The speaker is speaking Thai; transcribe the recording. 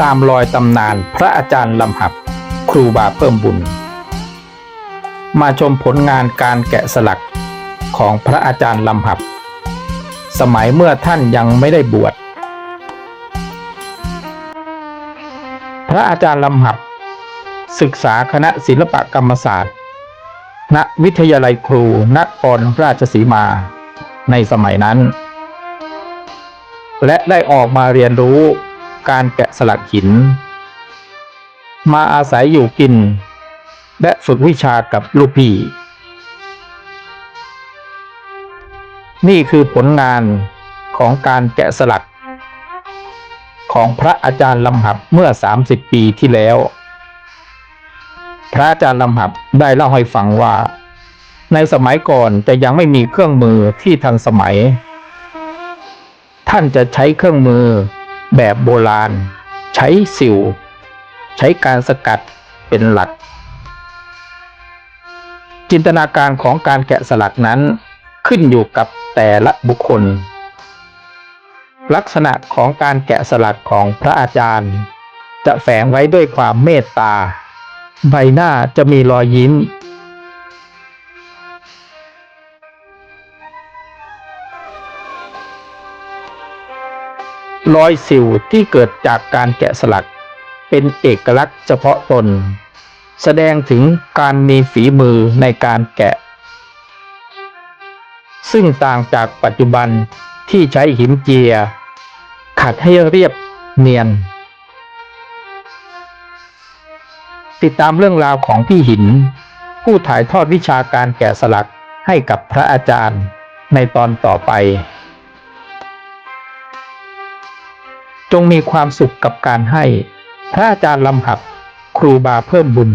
ตามรอยตำนานพระอาจารย์ลำหับ ครูบาเพิ่มบุญ มาชมผลงานการแกะสลักของพระอาจารย์ลำหับ สมัยเมื่อท่านยังไม่ได้บวช พระอาจารย์ลำหับ ศึกษาคณะศิลปกรรมศาสตร์ ณ วิทยาลัยครูนครราชสีมา ในสมัยนั้น และได้ออกมาเรียนรู้ การแกะสลักหิน มาอาศัยอยู่กิน และฝึกวิชากับลูกพี่ นี่คือผลงานของการแกะสลัก ของพระอาจารย์ลำหับเมื่อ 30 ปีที่แล้ว พระอาจารย์ลำหับได้เล่าให้ฟังว่า ในสมัยก่อนจะยังไม่มีเครื่องมือที่ทันสมัย ท่านจะใช้เครื่องมือ แบบโบราณ ใช้สิว ใช้การสกัดเป็นหลัก จินตนาการของการแกะสลักนั้นขึ้นอยู่กับแต่ละบุคคล ลักษณะของการแกะสลักของพระอาจารย์ จะแฝงไว้ด้วยความเมตตา ใบหน้าจะมีรอยยิ้ม รอยสิวที่เกิดจากการแกะสลัก เป็นเอกลักษณ์เฉพาะตน แสดงถึงการมีฝีมือในการแกะ ซึ่งต่างจากปัจจุบันที่ใช้หินเจีย ขัดให้เรียบเนียน ติดตามเรื่องราวของพี่หิน ผู้ถ่ายทอดวิชาการแกะสลักให้กับพระอาจารย์ในตอนต่อไป จงมีความสุขกับการให้ พระอาจารย์ลำหับ ครูบาเพิ่มบุญ